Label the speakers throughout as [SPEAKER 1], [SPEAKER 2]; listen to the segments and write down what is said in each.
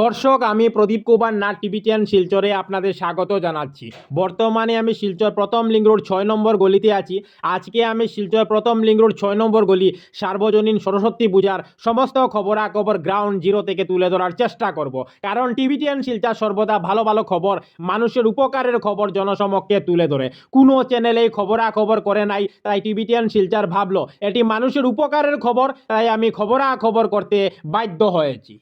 [SPEAKER 1] দর্শক, আমি প্রদীপ কুমার নাট টিভিটিয়ান শিলচরে আপনাদের স্বাগত জানাচ্ছি। বর্তমানে আমি শিলচর প্রথম লিঙ্ক রোড ছয় নম্বর গলিতে আছি। আজকে আমি শিলচর প্রথম লিঙ্ক রোড ছয় নম্বর গলি সার্বজনীন সরস্বতী পূজার সমস্ত খবরাখবর গ্রাউন্ড জিরো থেকে তুলে ধরার চেষ্টা করব। কারণ টিভিটিয়ান শিলচর সর্বদা ভালো ভালো খবর, মানুষের উপকারের খবর জনসমক্ষে তুলে ধরে। কোনো চ্যানেলেই খবরাখবর করে নাই, তাই টিভিটিয়ান শিলচর ভাবলো, এটি মানুষের উপকারের খবর, তাই আমি খবরাখবর করতে বাধ্য হয়েছি।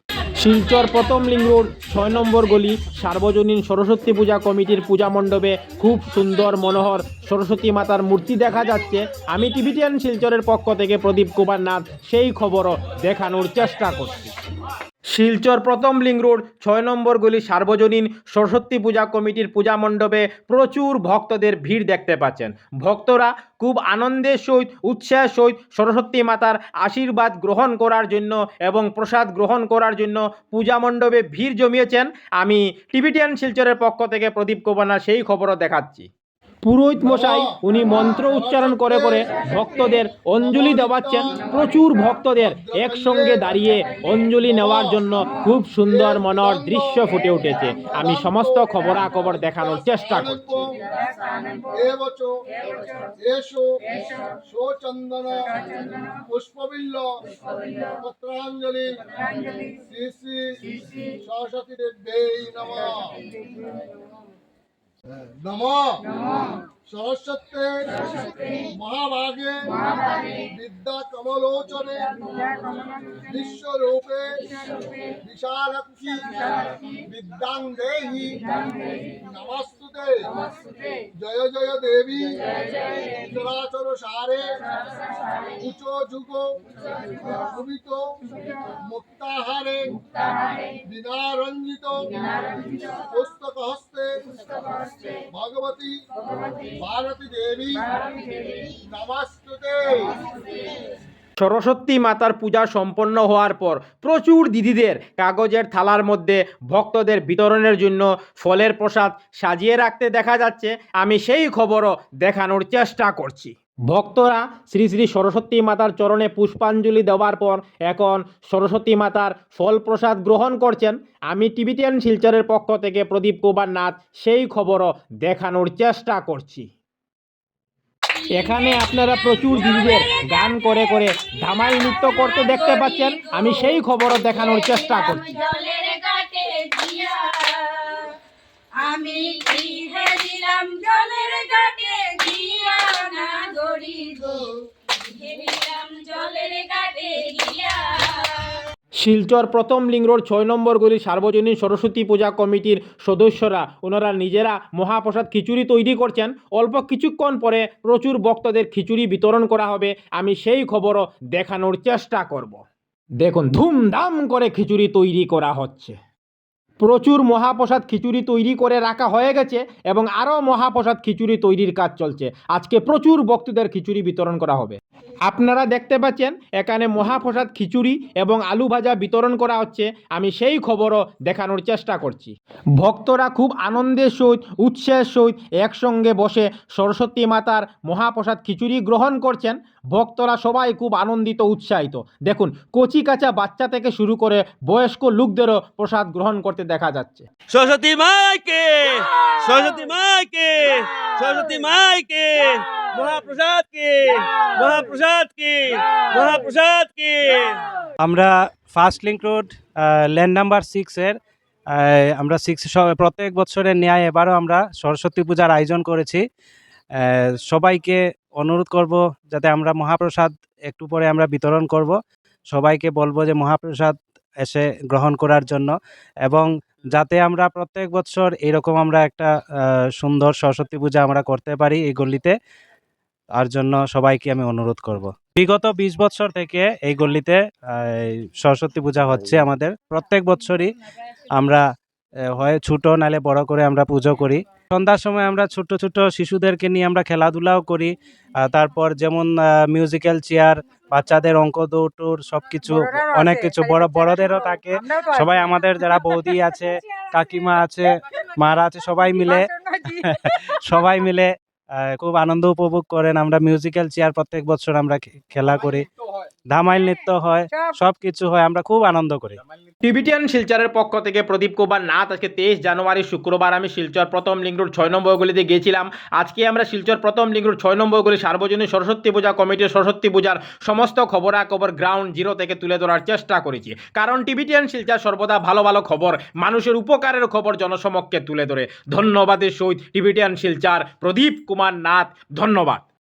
[SPEAKER 1] শিলচর প্রথম লিঙ্গ রোড, ছয় নম্বর গলি, সার্বজনীন সরস্বতী পূজা কমিটির পূজা মণ্ডপে খুব সুন্দর মনোহর সরস্বতী মাতার মূর্তি দেখা যাচ্ছে। আমি টিভিটিয়ান শিলচরের পক্ষ থেকে প্রদীপ কুমার নাথ সেই খবরও দেখানোর চেষ্টা করছি। শিলচর প্রথম লিঙ্ক রোড, ছয় নম্বর গলি সার্বজনীন সরস্বতী পূজা কমিটির পূজা মণ্ডপে প্রচুর ভক্তদের ভিড় দেখতে পাচ্ছেন। ভক্তরা খুব আনন্দের সহিত, উৎসাহের সহিত সরস্বতী মাতার আশীর্বাদ গ্রহণ করার জন্য এবং প্রসাদ গ্রহণ করার জন্য পূজা মণ্ডপে ভিড় জমিয়েছেন। আমি টিভিটিয়ান শিলচরের পক্ষ থেকে প্রদীপ কোবানা সেই খবরও দেখাচ্ছি। পুরোহিত মশাই উনি মন্ত্র উচ্চারণ করে করে ভক্তদের অঞ্জলি দেওয়াচ্ছেন। প্রচুর ভক্তদের একসঙ্গে দাঁড়িয়ে অঞ্জলি নেওয়ার জন্য খুব সুন্দর মনোহর দৃশ্য ফুটে উঠেছে। আমি সমস্ত খবরাখবর দেখানোর চেষ্টা করছি।
[SPEAKER 2] এবচ এষো সোচন্দন পুষ্পবিল্ল পত্রাঞ্জলি শ্রী শ্রী সরস্বতী নম। নম সরস্বতী মহাভাগে বিদ্যা কমলোচনে বিশ্বরূপে বিশালক্ষী বিদ্যাং দেহি নমস্তুতে জয় জয় দেবী চরাচর সারে উচ যুগ সুবিত মুক্তাহারে বিনারঞ্জিত
[SPEAKER 1] সরস্বতী মাতার পূজা সম্পন্ন হওয়ার পর প্রচুর দিদিদের কাগজের থালার মধ্যে ভক্তদের বিতরণের জন্য ফলের প্রসাদ সাজিয়ে রাখতে দেখা যাচ্ছে। আমি সেই খবরও দেখানোর চেষ্টা করছি। ভক্তরা শ্রী শ্রী সরস্বতী মাতার চরণে পুষ্পাঞ্জলি দেওয়ার পর এখন সরস্বতী মাতার ফল প্রসাদ গ্রহণ করছেন। আমি টিভিটিয়ান শিলচরের পক্ষ থেকে প্রদীপ কুমার নাথ সেই খবরও দেখানোর চেষ্টা করছি। এখানে আপনারা প্রচুর দিদিদের গান করে করে ধামাই নৃত্য করতে দেখতে পাচ্ছেন। আমি সেই খবরও দেখানোর চেষ্টা করছি।
[SPEAKER 3] দিয়া আমি হেরিলাম জলের ঘাটে
[SPEAKER 1] শিলচর প্রথম লিঙ্ক রোড ছয় নম্বর গলি সার্বজনীন সরস্বতী পূজা কমিটির সদস্যরা, ওনারা নিজেরা মহাপ্রসাদ খিচুড়ি তৈরি করছেন। অল্প কিছুক্ষণ পরে প্রচুর ভক্তদের খিচুড়ি বিতরণ করা হবে। আমি সেই খবরও দেখানোর চেষ্টা করব। দেখুন, ধুমধাম করে খিচুড়ি তৈরি করা হচ্ছে। প্রচুর মহাপ্রসাদ খিচুড়ি তৈরি করে রাখা হয়ে গেছে এবং আরও মহাপ্রসাদ খিচুড়ি তৈরির কাজ চলছে। আজকে প্রচুর ভক্তদের খিচুড়ি বিতরণ করা হবে। আপনারা দেখতে পাচ্ছেন, এখানে মহাপ্রসাদ খিচুড়ি এবং আলু ভাজা বিতরণ করা হচ্ছে। আমি সেই খবরও দেখানোর চেষ্টা করছি। ভক্তরা খুব আনন্দের সহিত, উৎসাহের সহিত একসঙ্গে বসে সরস্বতী মাতার মহাপ্রসাদ খিচুড়ি গ্রহণ করছেন। ভক্তরা সবাই খুব আনন্দিত, উৎসাহিত। দেখুন, কচি কাঁচা বাচ্চা থেকে শুরু করে বয়স্ক লোকদেরও প্রসাদ গ্রহণ করতে দেখা যাচ্ছে।
[SPEAKER 4] সরস্বতী মাইকে সরস্বতী মাইকে সরস্বতী মাইকে মহাপ্রসাদ কে মহাপ্রসাদ কে মহাপ্রসাদ কে
[SPEAKER 5] আমরা first link road land number সিক্সের আমরা সিক্স প্রত্যেক বছরের ন্যায় এবারও আমরা সরস্বতী পূজার আয়োজন করেছি। সবাইকে অনুরোধ করব যাতে আমরা মহাপ্রসাদ একটু পরে আমরা বিতরণ করব। সবাইকে বলব যে মহাপ্রসাদ এসে গ্রহণ করার জন্য এবং যাতে আমরা প্রত্যেক বছর এরকম আমরা একটা সুন্দর সরস্বতী পূজা আমরা করতে পারি এই গল্লিতে, তার জন্য সবাইকে আমি অনুরোধ করব। বিগত বিশ বছর থেকে এই গল্লিতে সরস্বতী পূজা হচ্ছে আমাদের। প্রত্যেক বছরই আমরা হয় ছোট নালে বড় করে আমরা পুজো করি। সন্ধ্যার সময় আমরা ছোট ছোট শিশুদেরকে নিয়ে আমরা খেলাধুলাও করি তারপর যেমন মিউজিক্যাল চেয়ার বাচ্চাদের অঙ্ক দৌড় সব কিছু অনেক কিছু বড় বড়দেরও থাকে সবাই আমাদের যারা বৌদি আছে কাকিমা আছে মারা আছে সবাই মিলে সবাই মিলে খুব আনন্দ উপভোগ করেন আমরা মিউজিক্যাল চেয়ার প্রত্যেক বছর আমরা খেলা করি। ধামাইল নৃত্য হয় সব কিছু হয় আমরা খুব আনন্দ করি।
[SPEAKER 1] টিবিটিয়ান শিলচরের পক্ষ থেকে প্রদীপ কুমার নাথ আজকে তেইশ জানুয়ারি শুক্রবার আমি শিলচর প্রথম লিঙ্ক রোড ছয় নম্বর গলিতে গিয়েছিলাম। আজকে আমরা শিলচর প্রথম লিঙ্ক রোড ছয় নম্বর গলি সার্বজনীন সরস্বতী পূজা কমিটির সরস্বতী পূজার সমস্ত খবরাখবর গ্রাউন্ড জিরো থেকে তুলে ধরার চেষ্টা করেছি। কারণ টিবিটিয়ান শিলচর সর্বদা ভালো ভালো খবর মানুষের উপকারের খবর জনসমক্ষে তুলে ধরে। ধন্যবাদের সহিত টিবিটিয়ান শিলচর প্রদীপ কুমার নাথ ধন্যবাদ।